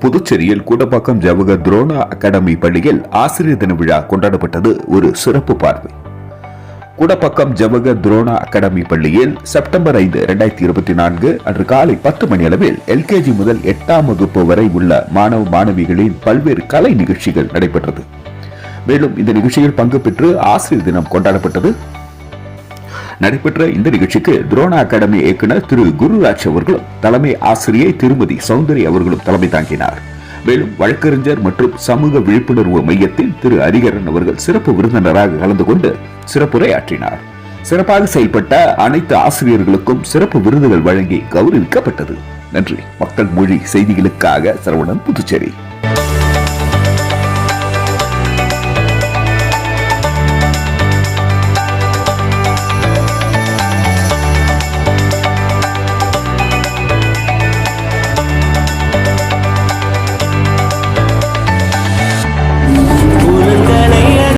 புதுச்சேரியில் கூட்டப்பாக்கம் ஜவஹர் துரோணா அகாடமி பள்ளியில் ஆசிரியர் தின விழா கொண்டாடப்பட்டது ஒரு சிறப்பு பார்வை. கூடப்பாக்கம் ஜவஹர் துரோணா அகாடமி பள்ளியில் செப்டம்பர் ஐந்து இரண்டாயிரத்தி இருபத்தி நான்கு அன்று காலை பத்து மணி அளவில் எல்கேஜி முதல் எட்டாம் வகுப்பு வரை உள்ள மாணவ மாணவிகளின் பல்வேறு கலை நிகழ்ச்சிகள் நடைபெற்றது. மேலும் இந்த நிகழ்ச்சியில் பங்கு பெற்று ஆசிரியர் தினம் கொண்டாடப்பட்டது. நடைபெற்ற இந்த நிகழ்ச்சிக்கு துரோணா அகாடமி இயக்குனர் திரு குருராஜ் அவர்களும் தலைமை ஆசிரியை திருமதி சௌந்தரி அவர்களும் தலைமை தாங்கினார். மேலும் வழக்கறிஞர் மற்றும் சமூக விழிப்புணர்வு மையத்தில் திரு ஹரிகரன் அவர்கள் சிறப்பு விருந்தினராக கலந்து கொண்டு சிறப்புரையாற்றினார். சிறப்பாக செயல்பட்ட அனைத்து ஆசிரியர்களுக்கும் சிறப்பு விருதுகள் வழங்கி கௌரவிக்கப்பட்டது. நன்றி. மக்கள் மொழி செய்திகளுக்காக சரவணன் புதுச்சேரி.